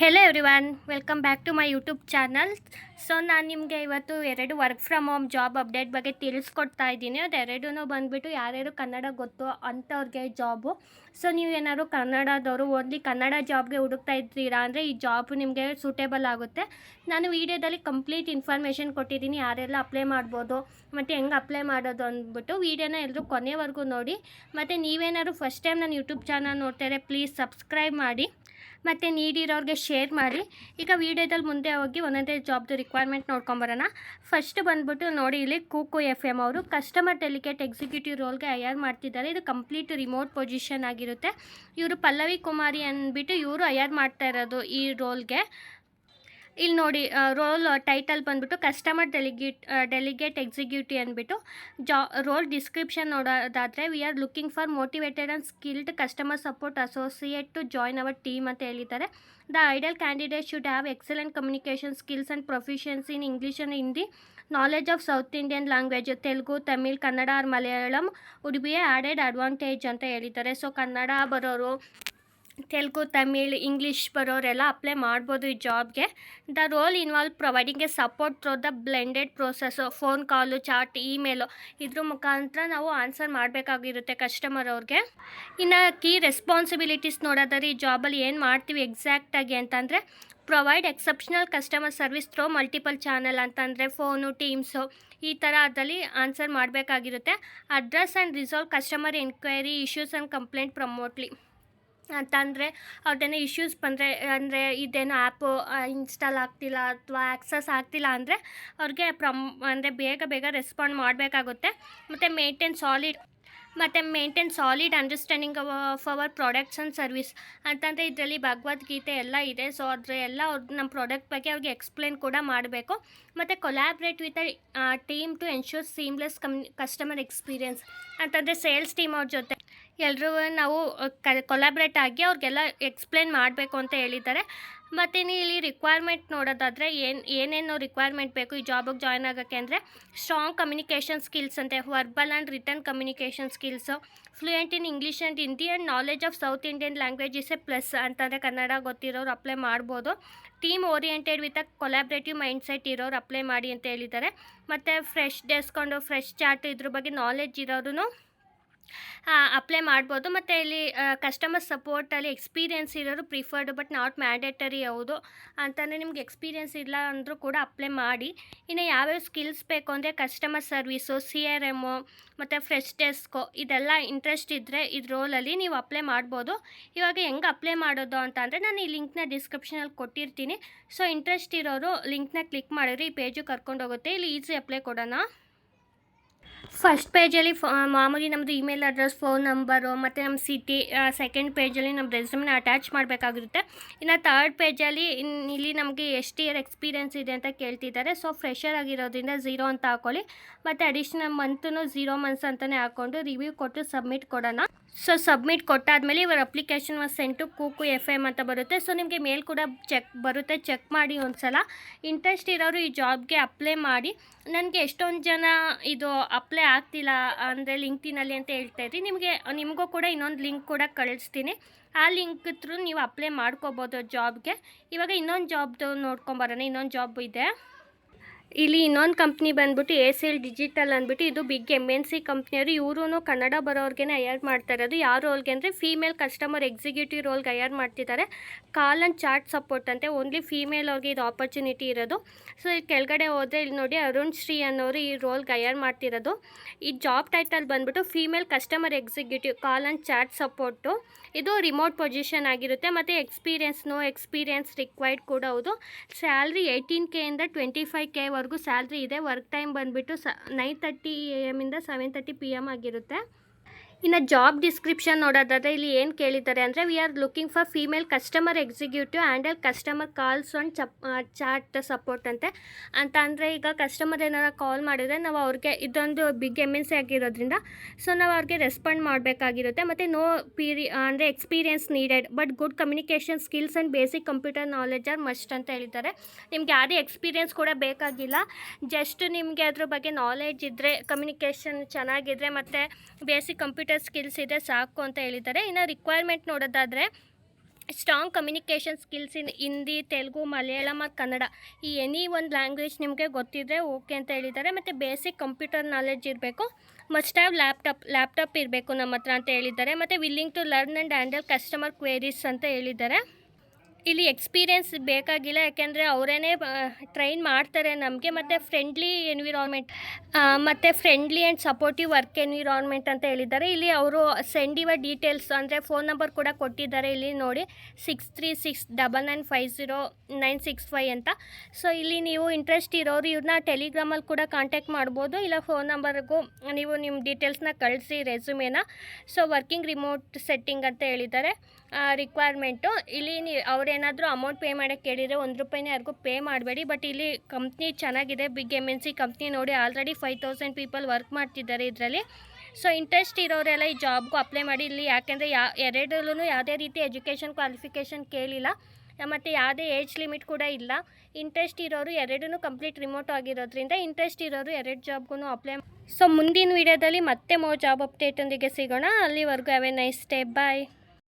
Hello everyone welcome back to my YouTube channel so ನಾನು ನಿಮಗೆ ಇವತ್ತು ಎರಡು work from home job update ಬಗ್ಗೆ ತಿಳಿಸ್ಕೊಡ್ತಾ ಇದ್ದೀನಿ. ಅದು ಎರಡೂ ಬಂದುಬಿಟ್ಟು ಯಾರ್ಯಾರು ಕನ್ನಡ ಗೊತ್ತು ಅಂಥವ್ರಿಗೆ ಜಾಬು ಸೊ ನೀವು ಏನಾದ್ರು ಕನ್ನಡದವರು ಓನ್ಲಿ ಕನ್ನಡ ಜಾಬ್ಗೆ ಹುಡುಕ್ತಾ ಇದ್ದೀರಾ ಅಂದರೆ ಈ ಜಾಬ್ ನಿಮಗೆ ಸೂಟೇಬಲ್ ಆಗುತ್ತೆ. ನಾನು ವೀಡಿಯೋದಲ್ಲಿ ಕಂಪ್ಲೀಟ್ ಇನ್ಫಾರ್ಮೇಷನ್ ಕೊಟ್ಟಿದ್ದೀನಿ, ಯಾರೆಲ್ಲ ಅಪ್ಲೈ ಮಾಡ್ಬೋದು, ಮತ್ತು ಹೆಂಗೆ ಅಪ್ಲೈ ಮಾಡೋದು ಅಂದ್ಬಿಟ್ಟು ವೀಡಿಯೋನ ಎಲ್ಲರೂ ಕೊನೆವರೆಗೂ ನೋಡಿ. ಮತ್ತು ನೀವೇನಾದ್ರು ಫಸ್ಟ್ ಟೈಮ್ ನಾನು ಯೂಟ್ಯೂಬ್ ಚಾನಲ್ ನೋಡ್ತಾರೆ ಪ್ಲೀಸ್ ಸಬ್ಸ್ಕ್ರೈಬ್ ಮಾಡಿ. ಮತ್ತು ನೀಡಿರೋರಿಗೆ ಶೇರ್ ಮಾಡಿ. ಈಗ ವೀಡಿಯೋದಲ್ಲಿ ಮುಂದೆ ಹೋಗಿ ಒಂದೊಂದೇ ಜಾಬ್ದು ರಿಕ್ವೈರ್ಮೆಂಟ್ ನೋಡ್ಕೊಂಬರೋಣ ಫಸ್ಟ್ ಬಂದ್ಬಿಟ್ಟು ನೋಡಿ ಇಲ್ಲಿ ಕೂಕು ಎಫ್ ಎಂ ಅವರು ಕಸ್ಟಮರ್ ಡೆಲಿಕೇಟ್ ಎಕ್ಸಿಕ್ಯೂಟಿವ್ ರೋಲ್ಗೆ ಹೈಯರ್ ಮಾಡ್ತಿದ್ದಾರೆ. ಇದು ಕಂಪ್ಲೀಟ್ ರಿಮೋಟ್ ಪೊಸಿಷನ್ ಆಗಿರುತ್ತೆ. ಇವರು ಪಲ್ಲವಿ ಕುಮಾರಿ ಅಂದ್ಬಿಟ್ಟು ಇವರು ಹೈಯರ್ ಮಾಡ್ತಾ ಇರೋದು ಈ ರೋಲ್ಗೆ ಇಲ್ಲಿ ನೋಡಿ ರೋಲ್ ಟೈಟಲ್ ಬಂದ್ಬಿಟ್ಟು ಕಸ್ಟಮರ್ ಡೆಲಿಗೇಟ್ ಡೆಲಿಗೇಟ್ ಎಕ್ಸಿಕ್ಯೂಟಿವ್ ಅಂದ್ಬಿಟ್ಟು ಜಾ ರೋಲ್ ಡಿಸ್ಕ್ರಿಪ್ಷನ್ ನೋಡೋದಾದರೆ we are looking for motivated and skilled customer support associate to join our team ಅಂತ ಹೇಳಿದ್ದಾರೆ. The ideal candidate should have excellent communication skills and proficiency in English and Hindi knowledge of South Indian language Telugu Tamil Kannada or Malayalam would be a added advantage ಅಂತ ಹೇಳಿದ್ದಾರೆ. So Kannada ಬರೋರು Telugu, Tamil, English ಬರೋರೆಲ್ಲ apply ಮಾಡ್ಬೋದು ಈ ಜಾಬ್ಗೆ the role involve providing a support through the blended process phone call chat email ಇದ್ರ ಮುಖಾಂತರ ನಾವು answer ಮಾಡಬೇಕಾಗಿರುತ್ತೆ customer ಅವ್ರಿಗೆ. ಇನ್ನು ಕೀ ರೆಸ್ಪಾನ್ಸಿಬಿಲಿಟೀಸ್ ನೋಡೋದಾದ್ರೆ ಈ ಜಾಬಲ್ಲಿ ಏನು ಮಾಡ್ತೀವಿ ಎಕ್ಸಾಕ್ಟಾಗಿ ಅಂತಂದರೆ provide exceptional customer service through multiple channel ಅಂತಂದರೆ ಫೋನು ಟೀಮ್ಸು ಈ ಥರ ಅದರಲ್ಲಿ answer ಮಾಡಬೇಕಾಗಿರುತ್ತೆ. Address and resolve customer enquiry issues and complaint promptly ಅಂತಂದರೆ ಅವ್ರದ್ದೇನೋ ಇಶ್ಯೂಸ್ ಬಂದರೆ, ಅಂದರೆ ಇದೇನೋ ಆ್ಯಪು ಇನ್ಸ್ಟಾಲ್ ಆಗ್ತಿಲ್ಲ ಅಥವಾ ಆ್ಯಕ್ಸಸ್ ಆಗ್ತಿಲ್ಲ ಅಂದರೆ ಅವ್ರಿಗೆ ಪ್ರಮ್ ಅಂದರೆ ಬೇಗ ಬೇಗ ರೆಸ್ಪಾಂಡ್ ಮಾಡಬೇಕಾಗುತ್ತೆ. ಮತ್ತು ಮೇಂಟೈನ್ ಸಾಲಿಡ್ ಮತ್ತು maintain solid understanding of our products and service ಅಂತಂದರೆ ಇದರಲ್ಲಿ ಭಗವದ್ಗೀತೆ ಎಲ್ಲ ಇದೆ. ಸೊ ಅದರ ಎಲ್ಲ ಅವ್ರ ನಮ್ಮ ಪ್ರಾಡಕ್ಟ್ ಬಗ್ಗೆ ಅವ್ರಿಗೆ ಎಕ್ಸ್ಪ್ಲೇನ್ ಕೂಡ ಮಾಡಬೇಕು. ಮತ್ತು collaborate with team to ensure seamless come customer experience ಅಂತಂದರೆ ಸೇಲ್ಸ್ ಟೀಮ್ ಅವ್ರ ಜೊತೆ ಎಲ್ಲರೂ ನಾವು ಕ ಕೊಲಾಬ್ರೇಟ್ ಆಗಿ ಅವ್ರಿಗೆಲ್ಲ ಎಕ್ಸ್ಪ್ಲೇನ್ ಮಾಡಬೇಕು ಅಂತ ಹೇಳಿದ್ದಾರೆ. ಮತ್ತು ಇಲ್ಲಿ ರಿಕ್ವೈರ್ಮೆಂಟ್ ನೋಡೋದಾದರೆ ಏನು, ಏನೇನು ರಿಕ್ವೈರ್ಮೆಂಟ್ ಬೇಕು ಈ ಜಾಬಿಗೆ ಜಾಯ್ನ್ ಆಗೋಕ್ಕೆ ಅಂದರೆ ಸ್ಟ್ರಾಂಗ್ ಕಮ್ಯುನಿಕೇಷನ್ ಸ್ಕಿಲ್ಸ್ ಅಂತೆ verbal and written communication skills fluent in English and Hindi and knowledge of South Indian language a plus ಅಂತಂದರೆ ಕನ್ನಡ ಗೊತ್ತಿರೋರು ಅಪ್ಲೈ ಮಾಡ್ಬೋದು. Team oriented with a collaborative mindset ಇರೋರು ಅಪ್ಲೈ ಮಾಡಿ ಅಂತ ಹೇಳಿದ್ದಾರೆ. ಮತ್ತು ಫ್ರೆಶ್ ಡೆಸ್ಕೊಂಡು ಫ್ರೆಶ್ ಚಾಟ್ ಇದ್ರ ಬಗ್ಗೆ ನಾಲೆಜ್ ಇರೋರು ಅಪ್ಲೈ ಮಾಡ್ಬೋದು. ಮತ್ತು ಇಲ್ಲಿ ಕಸ್ಟಮರ್ ಸಪೋರ್ಟಲ್ಲಿ ಎಕ್ಸ್ಪೀರಿಯೆನ್ಸ್ ಇರೋರು ಪ್ರಿಫರ್ಡ್ ಬಟ್ ನಾಟ್ ಮ್ಯಾಂಡೇಟರಿ ಹೌದು ಅಂತಂದರೆ ನಿಮ್ಗೆ ಎಕ್ಸ್ಪೀರಿಯೆನ್ಸ್ ಇಲ್ಲ ಅಂದರೂ ಕೂಡ ಅಪ್ಲೈ ಮಾಡಿ. ಇನ್ನು ಯಾವ್ಯಾವ ಸ್ಕಿಲ್ಸ್ ಬೇಕು ಅಂದರೆ customer service C R M ಮತ್ತು ಫ್ರೆಶ್ ಡೆಸ್ಕು ಇದೆಲ್ಲ ಇಂಟ್ರೆಸ್ಟ್ ಇದ್ದರೆ ಇದು ರೋಲಲ್ಲಿ ನೀವು ಅಪ್ಲೈ ಮಾಡ್ಬೋದು. ಇವಾಗ ಹೆಂಗೆ ಅಪ್ಲೈ ಮಾಡೋದು ಅಂತ ಅಂದರೆ ನಾನು ಈ ಲಿಂಕ್ನ ಡಿಸ್ಕ್ರಿಪ್ಷನಲ್ಲಿ ಕೊಟ್ಟಿರ್ತೀನಿ. ಸೊ ಇಂಟ್ರೆಸ್ಟ್ ಇರೋರು ಲಿಂಕ್ನ ಕ್ಲಿಕ್ ಮಾಡಿದ್ರೆ ಈ ಪೇಜು ಕರ್ಕೊಂಡೋಗುತ್ತೆ ಇಲ್ಲಿ ಈಸಿ ಅಪ್ಲೈ ಕೊಡೋಣ. ಫಸ್ಟ್ ಪೇಜಲ್ಲಿ ಫ ಮಾಮೂಲಿ ನಮ್ಮದು ಇಮೇಲ್ ಅಡ್ರೆಸ್ ಫೋನ್ ನಂಬರು ಮತ್ತು ನಮ್ಮ ಸಿಟಿ ಸೆಕೆಂಡ್ ಪೇಜಲ್ಲಿ ನಮ್ಮ ರೆಸ್ಯೂಮ್ನ ಅಟ್ಯಾಚ್ ಮಾಡಬೇಕಾಗಿರುತ್ತೆ. ಇನ್ನು ಥರ್ಡ್ ಪೇಜಲ್ಲಿ ಇಲ್ಲಿ ನಮಗೆ ಎಷ್ಟು ಇಯರ್ ಎಕ್ಸ್ಪೀರಿಯೆನ್ಸ್ ಇದೆ ಅಂತ ಕೇಳ್ತಿದ್ದಾರೆ. ಸೊ ಫ್ರೆಷರ್ ಆಗಿರೋದ್ರಿಂದ ಝೀರೋ ಅಂತ ಹಾಕೊಳ್ಳಿ. ಮತ್ತು ಅಡಿಷ್ನಲ್ ಮಂತೂ ಝೀರೋ ಮಂತ್ಸ್ ಅಂತಲೇ ಹಾಕ್ಕೊಂಡು ರಿವ್ಯೂ ಕೊಟ್ಟು ಸಬ್ಮಿಟ್ ಕೊಡೋಣ. ಸೊ ಸಬ್ಮಿಟ್ ಕೊಟ್ಟಾದಮೇಲೆ ಇವರ application was sent Kuku F M ಅಂತ ಬರುತ್ತೆ. ಸೊ ನಿಮಗೆ ಮೇಲ್ ಕೂಡ ಚೆಕ್ ಬರುತ್ತೆ. ಚೆಕ್ ಮಾಡಿ ಒಂದು ಸಲ ಇಂಟ್ರೆಸ್ಟ್ ಇರೋರು ಈ ಜಾಬ್ಗೆ ಅಪ್ಲೈ ಮಾಡಿ. ನನಗೆ ಎಷ್ಟೊಂದು ಜನ ಇದು ಅಪ್ಲೈ ಆಗ್ತಿಲ್ಲ ಅಂದರೆ ಲಿಂಕ್ಟಿನಲ್ಲಿ ಅಂತ ಹೇಳ್ತಾ ಇದ್ದೀನಿ ನಿಮಗೆ, ನಿಮಗೂ ಕೂಡ ಇನ್ನೊಂದು ಲಿಂಕ್ ಕೂಡ ಕಳಿಸ್ತೀನಿ. ಆ ಲಿಂಕ್ ತ್ರೂ ನೀವು ಅಪ್ಲೈ ಮಾಡ್ಕೋಬೋದು ಜಾಬ್ಗೆ ಇವಾಗ ಇನ್ನೊಂದು ಜಾಬ್ದು ನೋಡ್ಕೊಂಬರೋಣ ಇನ್ನೊಂದು ಜಾಬ್ ಇದೆ. ಇಲ್ಲಿ ಇನ್ನೊಂದು ಕಂಪ್ನಿ ಬಂದ್ಬಿಟ್ಟು ಎ ಸಿ ಎಲ್ ಡಿಜಿಟಲ್ ಅಂದ್ಬಿಟ್ಟು ಇದು ಬಿಗ್ ಎಂ ಎನ್ ಸಿ ಕಂಪ್ನಿಯವರು ಇವರು ಕನ್ನಡ ಬರೋರ್ಗೆ ಹೈಯರ್ ಮಾಡ್ತಾ ಇರೋದು. ಯಾವ ರೋಲ್ಗೆ ಅಂದರೆ ಫೀಮೇಲ್ ಕಸ್ಟಮರ್ ಎಕ್ಸಿಕ್ಯೂಟಿವ್ ರೋಲ್ಗೆ ಹೈಯರ್ ಮಾಡ್ತಿದ್ದಾರೆ. ಕಾಲ್ ಆ್ಯಂಡ್ ಚಾಟ್ ಸಪೋರ್ಟ್ ಅಂತೆ. ಓನ್ಲಿ ಫೀಮೇಲ್ ಅವ್ರಿಗೆ ಇದು ಆಪರ್ಚುನಿಟಿ ಇರೋದು. ಸೊ ಇಲ್ಲಿ ಕೆಳಗಡೆ ಹೋದರೆ ಇಲ್ಲಿ ನೋಡಿ ಅರುಣ್ ಶ್ರೀ ಅನ್ನೋರು ಈ ರೋಲ್ಗೆ ಹೈಯರ್ ಮಾಡ್ತಿರೋದು. ಈ ಜಾಬ್ ಟೈಟಲ್ ಬಂದ್ಬಿಟ್ಟು female customer executive call and chat support ಇದು ರಿಮೋಟ್ ಪೊಸಿಷನ್ ಆಗಿರುತ್ತೆ. ಮತ್ತು ಎಕ್ಸ್ಪೀರಿಯನ್ಸ್ ನೋ ಎಕ್ಸ್ಪೀರಿಯನ್ಸ್ ರಿಕ್ವೈರ್ಡ್ ಕೂಡ ಹೌದು. ಸ್ಯಾಲ್ರಿ ಏಯ್ಟೀನ್ ಕೆಯಿಂದ ಟ್ವೆಂಟಿ ಫೈವ್ ಕೆವರೆಗೂ ಸ್ಯಾಲ್ರಿ ಇದೆ. ವರ್ಕ್ ಟೈಮ್ ಬಂದುಬಿಟ್ಟು ಸ, ನೈನ್ ತರ್ಟಿ ಎ ಎಮ್ಮಿಂದ ಸೆವೆನ್ ತರ್ಟಿ ಪಿ ಎಂ ಆಗಿರುತ್ತೆ. ಇನ್ನು ಜಾಬ್ ಡಿಸ್ಕ್ರಿಪ್ಷನ್ ನೋಡೋದಾದರೆ ಇಲ್ಲಿ ಏನು ಕೇಳಿದ್ದಾರೆ ಅಂದರೆ we are looking for female customer executive handle customer calls on ಚಪ್ chat support ಅಂತೆ. ಅಂತ ಅಂದರೆ ಈಗ ಕಸ್ಟಮರ್ ಏನಾರ ಕಾಲ್ ಮಾಡಿದರೆ ನಾವು ಅವ್ರಿಗೆ ಇದೊಂದು ಬಿಗ್ ಎಂ ಎನ್ ಸಿ ಆಗಿರೋದ್ರಿಂದ ಸೊ ನಾವು ಅವ್ರಿಗೆ ರೆಸ್ಪಾಂಡ್ ಮಾಡಬೇಕಾಗಿರುತ್ತೆ. ಮತ್ತು ನೋ ಪೀರಿ ಅಂದರೆ experience needed but good communication skills and basic computer knowledge are must ಅಂತ ಹೇಳಿದ್ದಾರೆ. ನಿಮ್ಗೆ ಯಾವುದೇ ಎಕ್ಸ್ಪೀರಿಯನ್ಸ್ ಕೂಡ ಬೇಕಾಗಿಲ್ಲ. ಜಸ್ಟ್ ನಿಮಗೆ ಅದ್ರ ಬಗ್ಗೆ ನಾಲೆಜ್ ಇದ್ದರೆ ಕಮ್ಯುನಿಕೇಷನ್ ಚೆನ್ನಾಗಿದ್ದರೆ ಮತ್ತು ಬೇಸಿಕ್ ಕಂಪ್ಯೂಟರ್ ಸ್ಕಿಲ್ಸ್ ಇದೆ ಸಾಕು ಅಂತ ಹೇಳಿದ್ದಾರೆ. ಇನ್ನು ರಿಕ್ವೈರ್ಮೆಂಟ್ ನೋಡೋದಾದರೆ strong communication skills in Hindi, Telugu, Malayalam ಮತ್ತು ಕನ್ನಡ ಈ ಎನಿ ಒಂದು ಲ್ಯಾಂಗ್ವೇಜ್ ನಿಮಗೆ ಗೊತ್ತಿದ್ದರೆ ಓಕೆ ಅಂತ ಹೇಳಿದ್ದಾರೆ. ಮತ್ತು ಬೇಸಿಕ್ ಕಂಪ್ಯೂಟರ್ ನಾಲೆಡ್ಜ್ ಇರಬೇಕು. ಮಸ್ಟ್ ಹ್ಯಾವ್ ಲ್ಯಾಪ್ಟಾಪ್ ಲ್ಯಾಪ್ಟಾಪ್ ಇರಬೇಕು ನಮ್ಮ ಹತ್ರ ಅಂತ ಹೇಳಿದ್ದಾರೆ. ಮತ್ತು willing to learn and handle customer queries ಅಂತ ಹೇಳಿದ್ದಾರೆ. ಇಲ್ಲಿ ಎಕ್ಸ್ಪೀರಿಯೆನ್ಸ್ ಬೇಕಾಗಿಲ್ಲ, ಯಾಕೆಂದರೆ ಅವರೇ ಟ್ರೈನ್ ಮಾಡ್ತಾರೆ ನಮಗೆ, ಮತ್ತು ಫ್ರೆಂಡ್ಲಿ ಎನ್ವಿರಾನ್ಮೆಂಟ್ ಮತ್ತು friendly and supportive work environment ಅಂತ ಹೇಳಿದ್ದಾರೆ. ಇಲ್ಲಿ ಅವರು ಸೆಂಡ್ ಇವ ಡೀಟೇಲ್ಸ್ ಅಂದರೆ ಫೋನ್ ನಂಬರ್ ಕೂಡ ಕೊಟ್ಟಿದ್ದಾರೆ ಇಲ್ಲಿ ನೋಡಿ six three six double nine five zero nine six five ಅಂತ. ಸೊ ಇಲ್ಲಿ ನೀವು ಇಂಟ್ರೆಸ್ಟ್ ಇರೋರು ಇವ್ರನ್ನ ಟೆಲಿಗ್ರಾಮಲ್ಲಿ ಕೂಡ ಕಾಂಟ್ಯಾಕ್ಟ್ ಮಾಡ್ಬೋದು, ಇಲ್ಲ ಫೋನ್ ನಂಬರ್ಗೂ ನೀವು ನಿಮ್ಮ ಡೀಟೇಲ್ಸ್ನ ಕಳಿಸಿ ರೆಸ್ಯೂಮೇನ ಸೊ ವರ್ಕಿಂಗ್ ರಿಮೋಟ್ ಸೆಟ್ಟಿಂಗ್ ಅಂತ ಹೇಳಿದ್ದಾರೆ. ರಿಕ್ವೈರ್ಮೆಂಟು ಇಲ್ಲಿ ನೀ, ಅವ್ರೇನಾದರೂ ಅಮೌಂಟ್ ಪೇ ಮಾಡೋಕ್ಕೆ ಕೇಳಿದರೆ ಒಂದು ರೂಪಾಯಿನೇ ಯಾರಿಗೂ ಪೇ ಮಾಡಬೇಡಿ. ಬಟ್ ಇಲ್ಲಿ ಕಂಪ್ನಿ ಚೆನ್ನಾಗಿದೆ. Big M N C company ನೋಡಿ already five thousand people work ಮಾಡ್ತಿದ್ದಾರೆ ಇದರಲ್ಲಿ. ಸೊ ಇಂಟ್ರೆಸ್ಟ್ ಇರೋರೆಲ್ಲ ಈ ಜಾಬ್ಗೂ ಅಪ್ಲೈ ಮಾಡಿ. ಇಲ್ಲಿ ಯಾಕೆಂದರೆ ಯಾ ಎರಡರಲ್ಲೂ ಯಾವುದೇ ರೀತಿ ಎಜುಕೇಷನ್ ಕ್ವಾಲಿಫಿಕೇಷನ್ ಕೇಳಿಲ್ಲ. ಮತ್ತು ಯಾವುದೇ ಏಜ್ ಲಿಮಿಟ್ ಕೂಡ ಇಲ್ಲ. ಇಂಟ್ರೆಸ್ಟ್ ಇರೋರು ಎರಡೂ ಕಂಪ್ಲೀಟ್ ರಿಮೋಟ್ ಆಗಿರೋದ್ರಿಂದ ಇಂಟ್ರೆಸ್ಟ್ ಇರೋರು ಎರಡು ಜಾಬ್ಗೂ ಅಪ್ಲೈ ಸೊ ಮುಂದಿನ ವೀಡಿಯೋದಲ್ಲಿ ಮತ್ತೆ ಮೋ ಜಾಬ್ ಅಪ್ಡೇಟೊಂದಿಗೆ ಸಿಗೋಣ. ಅಲ್ಲಿವರೆಗೂ have a nice day bye